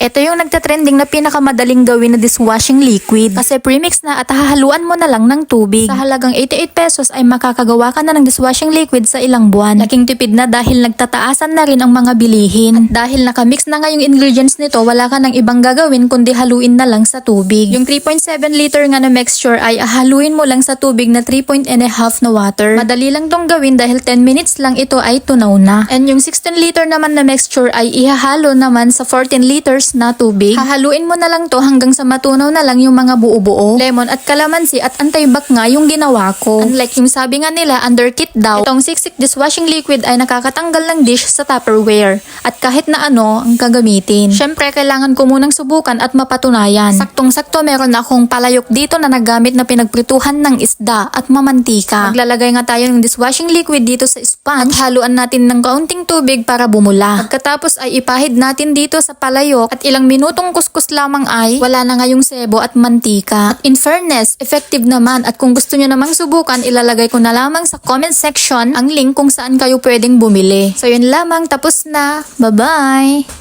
Ito yung nagtatrending na pinakamadaling gawin na dishwashing liquid. Kasi premix na at hahaluan mo na lang ng tubig. Sa halagang 88 pesos ay makakagawa ka na ng dishwashing liquid sa ilang buwan. Laking tipid na dahil nagtataasan na rin ang mga bilihin. At dahil nakamix na nga yung ingredients nito, wala ka ng ibang gagawin kundi haluin na lang sa tubig. Yung 3.7 liter nga na mixture ay haluin mo lang sa tubig na 3 and a half na water. Madali lang tong gawin dahil 10 minutes lang ito ay tunaw na. And yung 16 liter naman na mixture ay ihahalo naman sa 14 liters na tubig. Hahaluin mo na lang to hanggang sa matunaw na lang yung mga buo-buo. Lemon at kalamansi at antibac nga yung ginawa ko. Unlike yung sabi nga nila underkit daw, itong siksik dishwashing liquid ay nakakatanggal ng dish sa Tupperware. At kahit na ano ang gagamitin. Syempre kailangan ko munang subukan at mapatunayan. Saktong-sakto meron akong palayok dito na nagamit na pinagprituhan ng isda at mamantika. Maglalagay nga tayo ng dishwashing liquid dito sa sponge. At haluan natin ng kaunting tubig para bumula. Pagkatapos ay ipahid natin dito sa palayok at ilang minutong kuskus lamang ay wala na nga yung sebo at mantika. At in fairness, effective naman at kung gusto nyo namang subukan, ilalagay ko na lamang sa comment section ang link kung saan kayo pwedeng bumili. So yun lamang, tapos na. Bye-bye!